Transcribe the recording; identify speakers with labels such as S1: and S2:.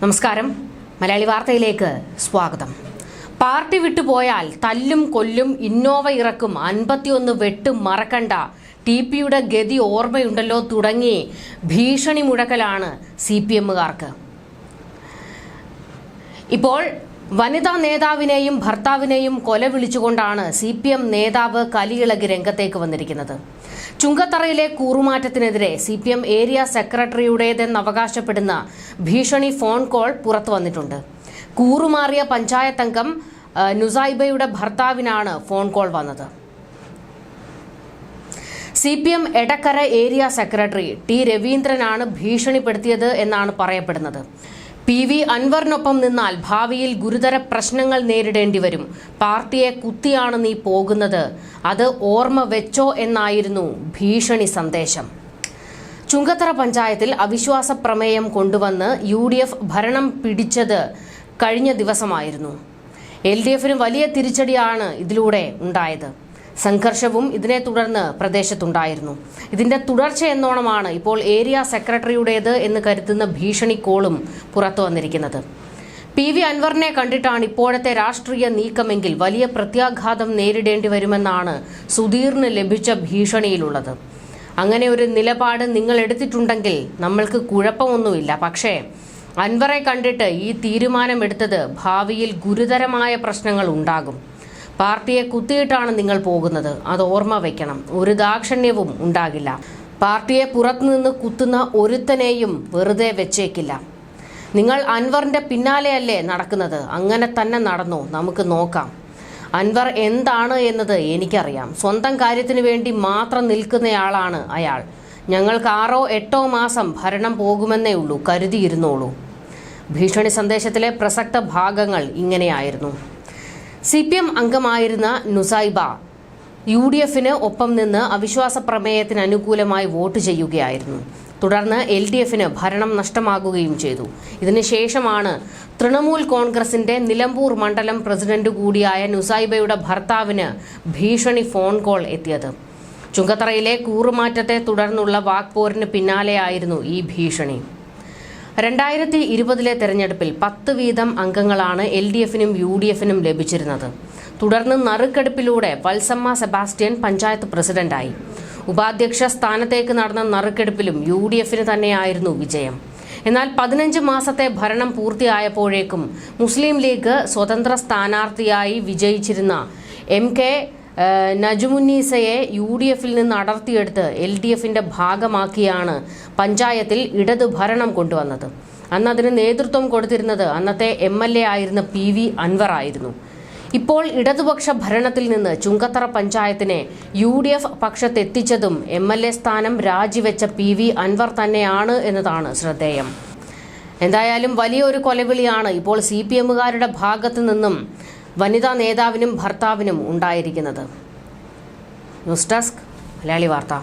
S1: നമസ്കാരം. മലയാളി വാർത്തയിലേക്ക് സ്വാഗതം. പാർട്ടി വിട്ടുപോയാൽ തല്ലും കൊല്ലും ഇന്നോവ ഇറക്കും അൻപത്തിയൊന്ന് വെട്ടും മറക്കണ്ട. ടി പിയുടെ ഗതി ഓർമ്മയുണ്ടല്ലോ തുടങ്ങി ഭീഷണി മുഴക്കലാണ് സി പി എമ്മുകാർക്ക്. ഇപ്പോൾ വനിതാ നേതാവിനെയും ഭർത്താവിനെയും കൊല വിളിച്ചുകൊണ്ടാണ് സി പി എം നേതാവ് കലിയിളകി രംഗത്തേക്ക് വന്നിരിക്കുന്നത്. ചുങ്കത്തറയിലെ കൂറുമാറ്റത്തിനെതിരെ സി പി എം ഏരിയ സെക്രട്ടറിയുടേതെന്ന് അവകാശപ്പെടുന്ന ഭീഷണി ഫോൺ കോൾ പുറത്തു വന്നിട്ടുണ്ട്. കൂറുമാറിയ പഞ്ചായത്ത് അംഗം നുസൈബയുടെ ഭർത്താവിനാണ് ഫോൺ കോൾ വന്നത്. C P M Edakkara area secretary T രവീന്ദ്രനാണ് ഭീഷണിപ്പെടുത്തിയത് എന്നാണ് പറയപ്പെടുന്നത്. പി വി അൻവറിനൊപ്പം നിന്നാൽ ഭാവിയിൽ ഗുരുതര പ്രശ്നങ്ങൾ നേരിടേണ്ടി വരും. പാർട്ടിയെ കുത്തിയാണ് നീ പോകുന്നത്. അത് ഓർമ്മ വെച്ചോ എന്നായിരുന്നു ഭീഷണി സന്ദേശം. ചുങ്കത്തറ പഞ്ചായത്തിൽ അവിശ്വാസ പ്രമേയം കൊണ്ടുവന്ന് യു ഡി എഫ് ഭരണം പിടിച്ചത് കഴിഞ്ഞ ദിവസമായിരുന്നു. എൽ ഡി വലിയ തിരിച്ചടിയാണ് ഇതിലൂടെ ഉണ്ടായത്. സംഘർഷവും ഇതിനെ തുടർന്ന് പ്രദേശത്തുണ്ടായിരുന്നു. ഇതിന്റെ തുടർച്ച എന്നോണമാണ് ഇപ്പോൾ ഏരിയ സെക്രട്ടറിയുടേത് എന്ന് കരുതുന്ന ഭീഷണി കോളും പുറത്തു വന്നിരിക്കുന്നത്. പി വി അൻവറിനെ കണ്ടിട്ടാണ് ഇപ്പോഴത്തെ രാഷ്ട്രീയ നീക്കമെങ്കിൽ വലിയ പ്രത്യാഘാതം നേരിടേണ്ടി വരുമെന്നാണ് സുധീറിന് ലഭിച്ച ഭീഷണിയിലുള്ളത്. അങ്ങനെ ഒരു നിലപാട് നിങ്ങൾ എടുത്തിട്ടുണ്ടെങ്കിൽ നമ്മൾക്ക് കുഴപ്പമൊന്നുമില്ല. പക്ഷേ അൻവറെ കണ്ടിട്ട് ഈ തീരുമാനമെടുത്തത് ഭാവിയിൽ ഗുരുതരമായ പ്രശ്നങ്ങൾ ഉണ്ടാകും. പാർട്ടിയെ കുത്തിയിട്ടാണ് നിങ്ങൾ പോകുന്നത്. അത് ഓർമ്മ വയ്ക്കണം ഒരു ദാക്ഷണ്യവും ഉണ്ടാകില്ല. പാർട്ടിയെ പുറത്തുനിന്ന് കുത്തുന്ന ഒരുത്തനെയും വെറുതെ വെച്ചേക്കില്ല. നിങ്ങൾ അൻവറിന്റെ പിന്നാലെയല്ലേ നടക്കുന്നത്? അങ്ങനെ തന്നെ നടന്നു. നമുക്ക് നോക്കാം. അൻവർ എന്താണ് എന്നത് എനിക്കറിയാം. സ്വന്തം കാര്യത്തിന് വേണ്ടി മാത്രം നിൽക്കുന്നയാളാണ് അയാൾ. ഞങ്ങൾക്ക് ആറോ എട്ടോ മാസം ഭരണം പോകുമെന്നേ ഉള്ളൂ. കരുതിയിരുന്നോളൂ. ഭീഷണി സന്ദേശത്തിലെ പ്രസക്ത ഭാഗങ്ങൾ ഇങ്ങനെയായിരുന്നു. സി പി എം അംഗമായിരുന്ന നുസൈബ യു ഡി എഫിന് ഒപ്പം നിന്ന് അവിശ്വാസ പ്രമേയത്തിന് അനുകൂലമായി വോട്ട് ചെയ്യുകയായിരുന്നു. തുടർന്ന് എൽ ഡി എഫിന് ഭരണം നഷ്ടമാകുകയും ചെയ്തു. ഇതിനുശേഷമാണ് തൃണമൂൽ കോൺഗ്രസിന്റെ നിലമ്പൂർ മണ്ഡലം പ്രസിഡന്റ് കൂടിയായ നുസൈബയുടെ ഭർത്താവിന് ഭീഷണി ഫോൺ കോൾ എത്തിയത്. ചുങ്കത്തറയിലെ കൂറുമാറ്റത്തെ തുടർന്നുള്ള വാക്പോരിന് പിന്നാലെയായിരുന്നു ഈ ഭീഷണി. രണ്ടായിരത്തി ഇരുപതിലെ തെരഞ്ഞെടുപ്പിൽ പത്ത് വീതം അംഗങ്ങളാണ് എൽ ഡി എഫിനും യു ഡി എഫിനും ലഭിച്ചിരുന്നത്. തുടർന്ന് നറുക്കെടുപ്പിലൂടെ വത്സമ്മ സെബാസ്റ്റ്യൻ പഞ്ചായത്ത് പ്രസിഡന്റായി. ഉപാധ്യക്ഷ സ്ഥാനത്തേക്ക് നടന്ന നറുക്കെടുപ്പിലും യു ഡി എഫിന് തന്നെയായിരുന്നു വിജയം. എന്നാൽ പതിനഞ്ച് മാസത്തെ ഭരണം പൂർത്തിയായപ്പോഴേക്കും മുസ്ലിം ലീഗ് സ്വതന്ത്ര സ്ഥാനാർത്ഥിയായി വിജയിച്ചിരുന്ന എം കെ നജുമുന്നീസയെ യു ഡി എഫിൽ നിന്ന് അടർത്തിയെടുത്ത് എൽ ഡി എഫിന്റെ ഭാഗമാക്കിയാണ് പഞ്ചായത്തിൽ ഇടത് ഭരണം കൊണ്ടുവന്നത്. അന്ന് അതിന് നേതൃത്വം കൊടുത്തിരുന്നത് അന്നത്തെ എം എൽ എ ആയിരുന്ന പി വി അൻവർ ആയിരുന്നു. ഇപ്പോൾ ഇടതുപക്ഷ ഭരണത്തിൽ നിന്ന് ചുങ്കത്തറ പഞ്ചായത്തിനെ യു ഡി എഫ് പക്ഷത്തെത്തിച്ചതും എം എൽ എ സ്ഥാനം രാജിവെച്ച പി വി അൻവർ തന്നെയാണ് എന്നതാണ് ശ്രദ്ധേയം. എന്തായാലും വലിയൊരു കൊലവിളിയാണ് ഇപ്പോൾ സി പി എമ്മുകാരുടെ ഭാഗത്തു നിന്നും വനിതാ നേതാവിനും ഭർത്താവിനും ഉണ്ടായിരിക്കുന്നത്. ന്യൂസ് ഡെസ്ക് മലയാളി വാർത്ത.